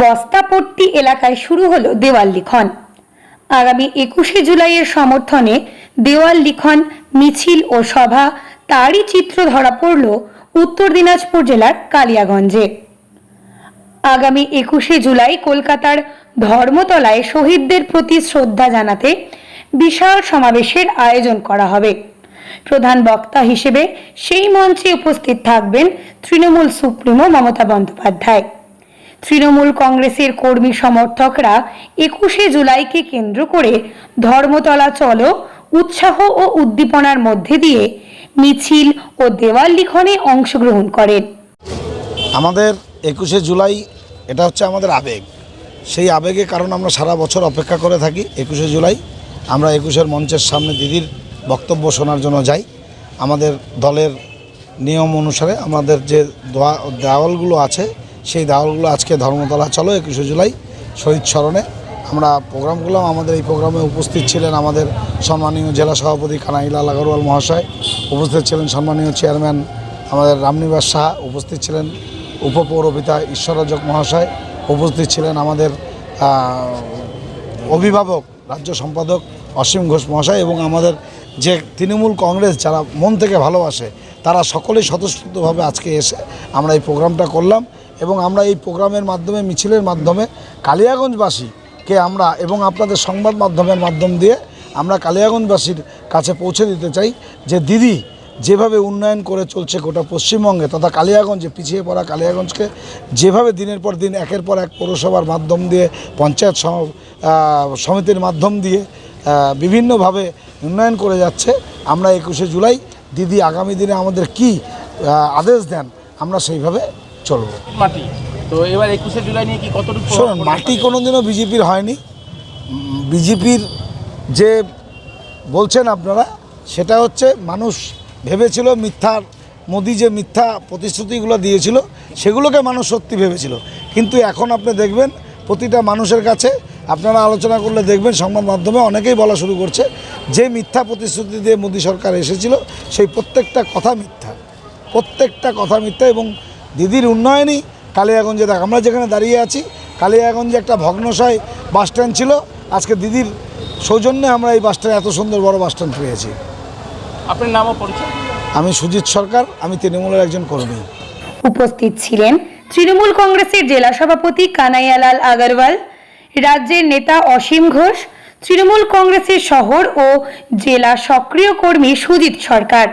বস্তাপট্টি এলাকায় শুরু হলো দেওয়াল লিখন। আগামী একুশে জুলাইয়ের সমর্থনে দেওয়াল লিখন, মিছিল ও সভা, তারই চিত্র ধরা পড়ল উত্তর দিনাজপুর জেলার কালিয়াগঞ্জে। আগামী একুশে জুলাই কলকাতার ধর্মতলায় শহীদদের প্রতি শ্রদ্ধা জানাতে বিশাল সমাবেশের আয়োজন করা হবে। প্রধান বক্তা হিসেবে সেই মঞ্চে উপস্থিত থাকবেন তৃণমূল সুপ্রিমো মমতা বন্দ্যোপাধ্যায়। তৃণমূল কংগ্রেসের কর্মী সমর্থকরা একুশে জুলাইকে কেন্দ্র করে ধর্মতলা চলো, উৎসাহ ও উদ্দীপনার মধ্যে দিয়ে মিছিল ও দেওয়াল লিখনে অংশগ্রহণ করেন। আমাদের একুশে জুলাই, এটা হচ্ছে আমাদের আবেগ। সেই আবেগে কারণ আমরা সারা বছর অপেক্ষা করে থাকি একুশে জুলাই। আমরা একুশের মঞ্চের সামনে দিদির বক্তব্য শোনার জন্য যাই। আমাদের দলের নিয়ম অনুসারে আমাদের যে দেওয়ালগুলো আছে সেই দাওয়ালগুলো আজকে ধর্মতলা, চলো একুশে জুলাই, শহীদ স্মরণে। আমরা প্রোগ্রাম করলাম, আমাদের এই প্রোগ্রামে উপস্থিত ছিলেন আমাদের সম্মানীয় জেলা সভাপতি কানাইলাল আগরওয়াল মহাশয়, উপস্থিত ছিলেন সম্মানীয় চেয়ারম্যান আমাদের রামনিবাস সাহা, উপস্থিত ছিলেন উপপৌরপিতা ঈশ্বরজক মহাশয়, উপস্থিত ছিলেন আমাদের অভিভাবক, রাজ্য সম্পাদক অসীম ঘোষ মহাশয় এবং আমাদের যে তৃণমূল কংগ্রেস যারা মন থেকে ভালোবাসে, তারা সকলেই স্বতঃস্ফূর্তভাবে আজকে এসে আমরা এই প্রোগ্রামটা করলাম। এবং আমরা এই প্রোগ্রামের মাধ্যমে, মিছিলের মাধ্যমে কালিয়াগঞ্জবাসীকে আমরা এবং আপনাদের সংবাদ মাধ্যমের মাধ্যম দিয়ে আমরা কালিয়াগঞ্জবাসীর কাছে পৌঁছে দিতে চাই যে দিদি যেভাবে উন্নয়ন করে চলছে গোটা পশ্চিমবঙ্গে তথা কালিয়াগঞ্জে পিছিয়ে পড়া কালিয়াগঞ্জকে যেভাবে দিনের পর দিন একের পর এক পৌরসভার মাধ্যম দিয়ে, পঞ্চায়েত সমিতির মাধ্যম দিয়ে বিভিন্নভাবে উন্নয়ন করে যাচ্ছে, আমরা একুশে জুলাই দিদি আগামী দিনে আমাদের কি আদেশ দেন, আমরা সেইভাবে চলব মাটি। তো এবার একুশে জুলাই নিয়ে কি কতটুকু শুনুন মাটি? কোনোদিনও বিজেপির হয়নি। বিজেপির যে বলছেন আপনারা সেটা হচ্ছে মানুষ ভেবেছিল মিথ্যার মোদি যে মিথ্যা প্রতিশ্রুতিগুলো দিয়েছিল সেগুলোকে মানুষ সত্যি ভেবেছিল। কিন্তু এখন আপনি দেখবেন প্রতিটা মানুষের কাছে আপনারা আলোচনা করলে দেখবেন সংবাদ মাধ্যমে অনেকেই বলা শুরু করছে যে মিথ্যা প্রতিশ্রুতি দিয়ে মোদি সরকার এসেছিল সেই প্রত্যেকটা কথা মিথ্যা। প্রত্যেকটা কথা মিথ্যা এবং দিদির উন্নয়নই কালিয়াগঞ্জে। দেখ আমরা যেখানে দাঁড়িয়ে আছি কালিয়াগঞ্জে একটা ভগ্নশয় বাস স্ট্যান্ড ছিল। আজকে দিদির সৌজন্যে আমরা এই বাস স্ট্যান্ড এত সুন্দর বড় বাস স্ট্যান্ড পেয়েছি। আপনার নামও পরিচয়? আমি সুজিত সরকার আমি তৃণমূলের একজন কর্মী। উপস্থিত ছিলেন তৃণমূল কংগ্রেসের জেলা সভাপতি কানাইয়ালাল আগরওয়াল রাজ্যের নেতা অসীম ঘোষ তৃণমূল কংগ্রেসের শহর ও জেলা সক্রিয় কর্মী সুজিত সরকার।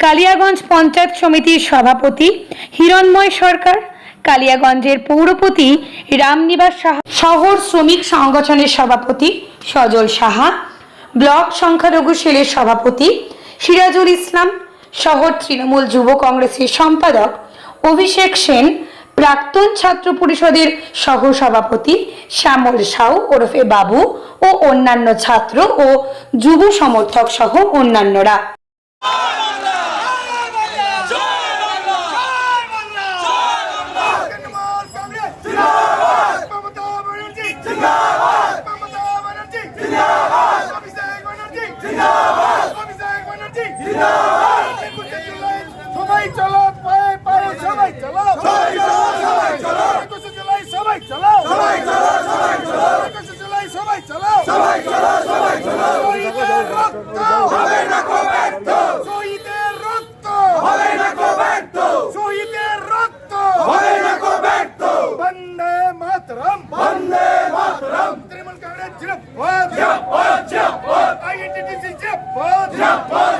কালিয়াগঞ্জ পঞ্চায়েত সমিতির সভাপতি হিরণময় সরকার, কালিয়াগঞ্জের পৌরপতি রামনিবাস সাহা, শহর শ্রমিক সংগঠনের সভাপতি সজল সাহা, ব্লক সংখ্যালঘু সেলের সভাপতি সিরাজুল ইসলাম, শহর তৃণমূল যুব কংগ্রেসের সম্পাদক অভিষেক সেন, প্রাক্তন ছাত্র পরিষদের সহ সভাপতি শ্যামল সাউ, ওরফে বাবু ও অন্যান্য ছাত্র ও যুব সমর্থক সহ অন্যান্যরা তৃণমূল কংগ্রেস জিন্দাবাদ মমতা ব্যানার্জি জিন্দাবাদ মমতা ব্যানার্জি জিন্দাবাদ অভিষেক ব্যানার্জি জিন্দাবাদ অভিষেক ব্যানার্জি জিন্দাবাদ একুশে জুলাই সবাই চলো পায়ে পায়ে সবাই চলো সবাই চলো সবাই চলো একুশে জুলাই সবাই চলো সবাই চলো সবাই চলো একুশে জুলাই সবাই চলো সবাই চলো সবাই চলো শহীদের রক্ত হবে না কো ব্যর্থ শহীদের রক্ত হবে না কো ব্যর্থ শহীদের রক্ত হবে না কো ব্যর্থ বন্দে মাতরম। বন্দে মাতরম। তৃণমূল কংগ্রেস জিন্দাবাদ জিন্দাবাদ জিন্দাবাদ আইএনটিটিসি জিন্দাবাদ জিন্দাবাদ